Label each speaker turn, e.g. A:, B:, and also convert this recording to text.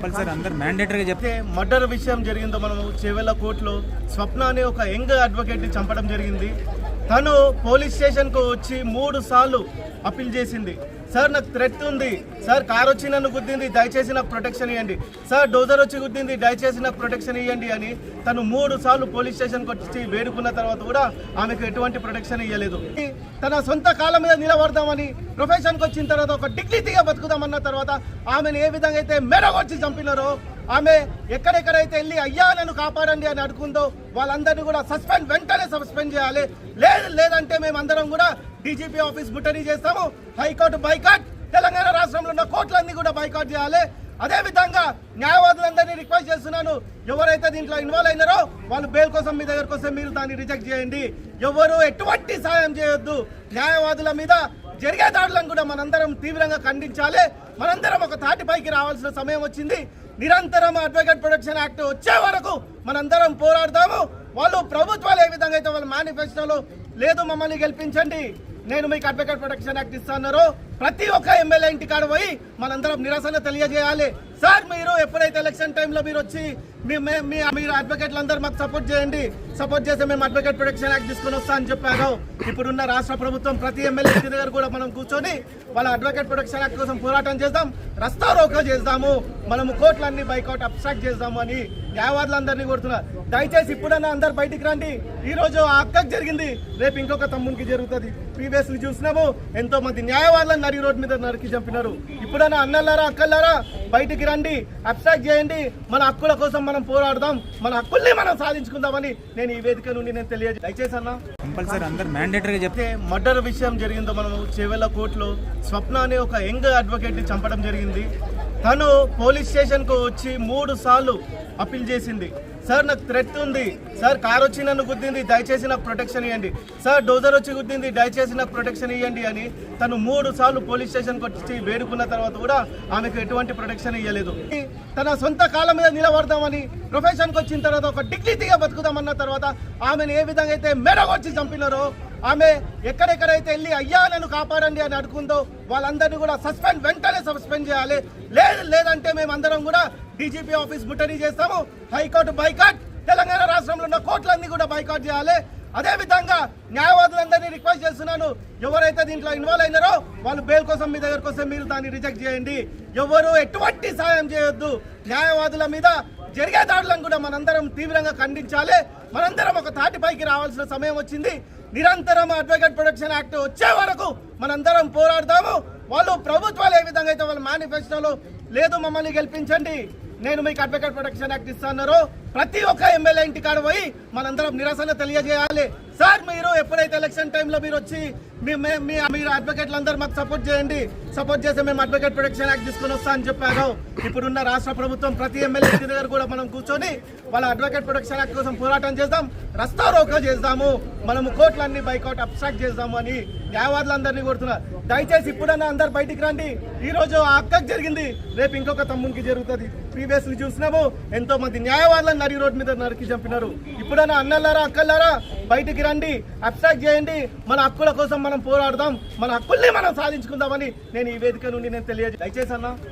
A: Compulsory అందరు మ్యాండేటరీగా చెప్తే
B: murder విషయం జరిగిందో మనము చెవెల కోర్టులో స్వప్న అనే ఒక యంగ్ అడ్వకేట్ని చంపడం జరిగింది. తను పోలీస్ స్టేషన్కు వచ్చి మూడు సార్లు అప్పీల్ చేసింది. సార్ నాకు థ్రెట్ ఉంది. సార్ కార్ వచ్చి నన్ను గుద్దింది దయచేసి నాకు ప్రొటెక్షన్ ఇవ్వండి సార్ డోజర్ వచ్చి గుద్దింది దయచేసి నాకు ప్రొటెక్షన్ ఇవ్వండి అని తను మూడు సార్లు పోలీస్ స్టేషన్కి వచ్చి వేడుకున్న తర్వాత కూడా ఆమెకు ఎటువంటి ప్రొటెక్షన్ ఇవ్వలేదు తన సొంత కాళ్ళ మీద నిలబడదామని ప్రొఫెషన్కి వచ్చిన తర్వాత ఒక డిగ్నిటీగా బతుకుదామన్న తర్వాత ఆమెను ఏ విధంగా అయితే మెడగొచ్చి చంపినారో ఆమె ఎక్కడెక్కడైతే వెళ్ళి అయ్యా నన్ను కాపాడండి అని అడుగుందో వాళ్ళందరినీ కూడా సస్పెండ్ వెంటనే సస్పెండ్ చేయాలి. లేదు లేదంటే మేము అందరం కూడా డీజీపీ ఆఫీస్ ముట్టడి చేస్తాము. హైకోర్టు బైకాట్ తెలంగాణ రాష్ట్రంలో ఉన్న కోర్టులన్నీ కూడా బైకాట్ చేయాలి. అదే విధంగా న్యాయవాదులందరినీ రిక్వెస్ట్ చేస్తున్నాను. ఎవరైతే దీంట్లో ఇన్వాల్వ్ అయినారో వాళ్ళు బెయిల్ కోసం మీ దగ్గర కోసం మీరు దాన్ని రిజెక్ట్ చేయండి. ఎవరు ఎటువంటి సాయం చేయొద్దు. న్యాయవాదుల మీద జరిగే దాడులను కూడా మనందరం తీవ్రంగా ఖండించాలి. మనందరం ఒక తాటిపైకి రావాల్సిన సమయం వచ్చింది. నిరంతరం అడ్వకేట్ ప్రొటెక్షన్ యాక్ట్ వచ్చే వరకు మనందరం పోరాడతాము వాళ్ళు ప్రభుత్వాలు ఏ విధంగా అయితే వాళ్ళ మేనిఫెస్టోలో లేదు మమ్మల్ని గెలిపించండి. నేను మీకు అడ్వకేట్ ప్రొటెక్షన్ యాక్ట్ ఇస్తాను ప్రతి ఒక్క ఎమ్మెల్యే ఇంటికాడ పోయి మనందరం నిరసన తెలియజేయాలి. సార్ మీరు ఎప్పుడైతే ఎలక్షన్ టైంలో మీరు వచ్చి మీ మీ మీరు అడ్వకేట్లందరూ మాకు సపోర్ట్ చేయండి. సపోర్ట్ చేస్తే మేము అడ్వకేట్ ప్రొటెక్షన్ యాక్ట్ తీసుకొని వస్తా అని చెప్పారు. ఇప్పుడున్న రాష్ట్ర ప్రభుత్వం ప్రతి ఎమ్మెల్యే ఇంటి దగ్గర కూడా మనం కూర్చొని వాళ్ళ అడ్వకేట్ ప్రొటెక్షన్ యాక్ట్ కోసం పోరాటం చేద్దాం. రస్తా రోకో చేద్దాము. మనము కోర్టులన్నీ బైకౌట్ అబ్స్ట్రాక్ట్ చేద్దాము అని న్యాయవాదులందరినీ కోరుతున్నారు దయచేసి ఇప్పుడన్నా అందరు బయటికి రండి. ఈ రోజు ఆ అక్కకు జరిగింది. రేపు ఇంకొక తమ్మునికి జరుగుతుంది. ప్రీవియస్ చూసినాము. ఎంతో మంది న్యాయవాదులను నరి రోడ్డు మీద నరికి చంపినారు. ఇప్పుడన్నా అన్నలారా అక్కలారా బయటికి రండి అబ్స్ట్రాక్ట్ చేయండి. మన హక్కుల కోసం మనం పోరాడదాం. మన హక్కుల్ని మనం సాధించుకుందామని నేను ఈ వేదిక నుండి నేను తెలియజే దయచేసి అన్నా
A: కంపల్సరీ అందరు మ్యాండేటరీగా చెప్తే
B: మర్డర్ విషయం జరిగిందో మనము చేవెళ్ళ కోర్టులో స్వప్న అనే ఒక యంగ్ అడ్వకేట్ని చంపడం జరిగింది. తను పోలీస్ స్టేషన్కు వచ్చి మూడు సార్లు అప్పీల్ చేసింది. సార్ నాకు థ్రెట్ ఉంది. సార్ కార్ వచ్చి నన్ను గుద్దింది దయచేసి నాకు ప్రొటెక్షన్ ఇవ్వండి సార్ డోజర్ వచ్చి గుద్దింది దయచేసి నాకు ప్రొటెక్షన్ ఇవ్వండి అని తను మూడు సార్లు పోలీస్ స్టేషన్కి వచ్చి వేడుకున్న తర్వాత కూడా ఆమెకు ఎటువంటి ప్రొటెక్షన్ ఇవ్వలేదు తన సొంత కాలం మీద నిలబడదామని ప్రొఫెషన్కి వచ్చిన తర్వాత ఒక డిగ్నిటీగా బతుకుదామన్న తర్వాత ఆమెను ఏ విధంగా అయితే మెడగొచ్చి చంపినారో ఆమె ఎక్కడెక్కడైతే వెళ్ళి అయ్యా నన్ను కాపాడండి అని అడుగుందో వాళ్ళందరినీ కూడా సస్పెండ్ వెంటనే సస్పెండ్ చేయాలి. లేదు లేదంటే మేము అందరం కూడా డీజీపీ ఆఫీస్ ముట్టడి చేస్తాము. High court boycott. తెలంగాణ రాష్ట్రంలో ఉన్న కోర్టులన్నీ కూడా బైకాట్ చేయాలి. అదేవిధంగా న్యాయవాదులందరినీ రిక్వెస్ట్ చేస్తున్నాను. ఎవరైతే దీంట్లో ఇన్వాల్వ్ అయినారో వాళ్ళు బెయిల్ కోసం మీ దగ్గర కోసం మీరు దాన్ని రిజెక్ట్ చేయండి. ఎవరు ఎటువంటి సాయం చేయొద్దు. న్యాయవాదుల మీద జరిగే దాడులను కూడా మనందరం తీవ్రంగా ఖండించాలి. మనందరం ఒక తాటిపైకి రావాల్సిన సమయం వచ్చింది. నిరంతరం అడ్వకేట్ ప్రొటెక్షన్ యాక్ట్ వచ్చే వరకు మనందరం పోరాడతాము వాళ్ళు ప్రభుత్వాలు ఏ విధంగా అయితే వాళ్ళ మేనిఫెస్టోలో లేదు మమ్మల్ని గెలిపించండి. నేను మీకు అడ్వకేట్ ప్రొటెక్షన్ యాక్ట్ ఇస్తాను ప్రతి ఒక్క ఎమ్మెల్యే ఇంటికాడ పోయి మనందరం నిరసన తెలియజేయాలి. సార్ మీరు ఎప్పుడైతే ఎలక్షన్ టైంలో మీరు వచ్చి మీ మే- మీ మీరు అడ్వకేట్లు అందరూ మాకు సపోర్ట్ చేయండి. సపోర్ట్ చేస్తే మేము అడ్వకేట్ ప్రొటెక్షన్ యాక్ట్ తీసుకొని వస్తా అని చెప్పారు. ఇప్పుడున్న రాష్ట్ర ప్రభుత్వం ప్రతి ఎమ్మెల్యే దగ్గర కూడా మనం కూర్చొని వాళ్ళ అడ్వకేట్ ప్రొటెక్షన్ యాక్ట్ కోసం పోరాటం చేద్దాం. రస్తా రోకో చేద్దాము. మనము కోర్టులన్నీ బైకౌట్ అబ్స్ట్రాక్ట్ చేద్దాము అని న్యాయవాదులందరినీ కోరుతున్నారు దయచేసి ఇప్పుడన్నా అందరు బయటికి రండి. ఈ రోజు ఆ అక్కకు జరిగింది. రేపు ఇంకొక తమ్మునికి జరుగుతుంది. ప్రీవియస్ చూసినాము. ఎంతో మంది న్యాయవాదులను నరి రోడ్డు మీద నరికి చంపినారు. ఇప్పుడన్నా అన్నలారా అక్కలారా బయటికి రండి అబ్స్ట్రాక్ట్ చేయండి. మన హక్కుల కోసం మనం పోరాడదాం మన హక్కుల్ని మనం సాధించుకుందామని నేను ఈ వేదిక నుండి నేను తెలియజే దయచేసి అన్నా.